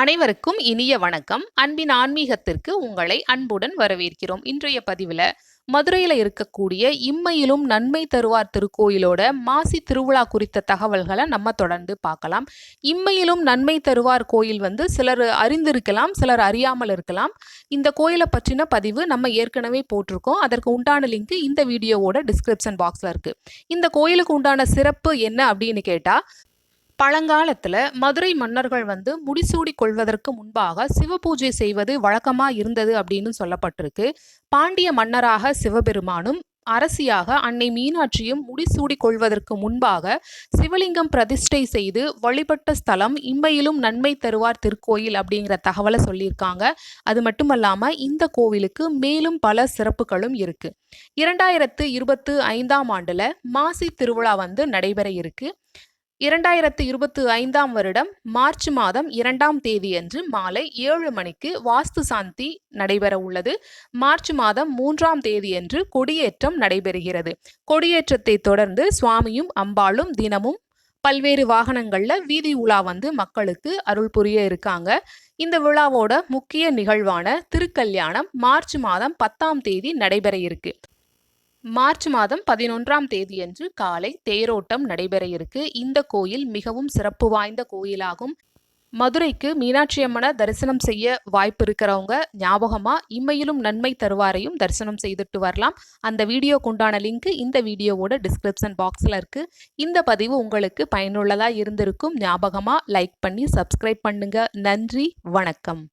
அனைவருக்கும் இனிய வணக்கம். அன்பின் ஆன்மீகத்திற்கு உங்களை அன்புடன் வரவேற்கிறோம். இன்றைய பதிவில் மதுரையில் இருக்கக்கூடிய இம்மையிலும் நன்மை தருவார் திருக்கோயிலோட மாசி திருவிழா குறித்த தகவல்களை நம்ம தொடர்ந்து பார்க்கலாம். இம்மையிலும் நன்மை தருவார் கோயில் வந்து சிலர் அறிந்திருக்கலாம் சிலர் அறியாமல் இருக்கலாம். இந்த கோயிலை பற்றின பதிவு நம்ம ஏற்கனவே போட்டிருக்கோம். அதற்கு உண்டான லிங்க் இந்த வீடியோவோட டிஸ்கிரிப்ஷன் பாக்ஸில் இருக்குது இந்த கோயிலுக்கு உண்டான சிறப்பு என்ன அப்படின்னு கேட்டால் பழங்காலத்தில் மதுரை மன்னர்கள் வந்து முடிசூடி கொள்வதற்கு முன்பாக சிவபூஜை செய்வது வழக்கமாக இருந்தது அப்படின்னு சொல்லப்பட்டிருக்கு. பாண்டிய மன்னராக சிவபெருமானும் அரசியாக அன்னை மீனாட்சியும் முடிசூடி கொள்வதற்கு முன்பாக சிவலிங்கம் பிரதிஷ்டை செய்து வழிபட்ட ஸ்தலம் இம்மையிலும் நன்மை தருவார் திருக்கோயில் அப்படிங்கிற தகவலை சொல்லியிருக்காங்க. அது மட்டுமல்லாமல் இந்த கோவிலுக்கு மேலும் பல சிறப்புகளும் இருக்கு. இரண்டாயிரத்து இருபத்து ஐந்தாம் ஆண்டுல மாசி திருவிழா வந்து நடைபெற இருக்கு. இரண்டாயிரத்து இருபத்தி ஐந்தாம் வருடம் மார்ச் மாதம் இரண்டாம் தேதியன்று மாலை ஏழு மணிக்கு வாஸ்து சாந்தி நடைபெற உள்ளது. மார்ச் மாதம் மூன்றாம் தேதியன்று கொடியேற்றம் நடைபெறுகிறது. கொடியேற்றத்தை தொடர்ந்து சுவாமியும் அம்பாளும் தினமும் பல்வேறு வாகனங்கள்ல வீதி உலா வந்து மக்களுக்கு அருள் புரிய இருக்காங்க. இந்த விழாவோட முக்கிய நிகழ்வான திருக்கல்யாணம் மார்ச் மாதம் பத்தாம் தேதி நடைபெற இருக்கு. மார்ச் மாதம் பதினொன்றாம் தேதியன்று காலை தேரோட்டம் நடைபெற இருக்கு. இந்த கோயில் மிகவும் சிறப்பு வாய்ந்த கோயிலாகும். மதுரைக்கு மீனாட்சி அம்மனை தரிசனம் செய்ய வாய்ப்பு இருக்கிறவங்க ஞாபகமா இம்மையிலும் நன்மை தருவாரையும் தரிசனம் செய்துட்டு வரலாம். அந்த வீடியோக்கு உண்டான லிங்க் இந்த வீடியோவோட டிஸ்கிரிப்ஷன் பாக்ஸில் இருக்கு. இந்த பதிவு உங்களுக்கு பயனுள்ளதாக இருந்திருக்கும். ஞாபகமா லைக் பண்ணி சப்ஸ்கிரைப் பண்ணுங்க. நன்றி வணக்கம்.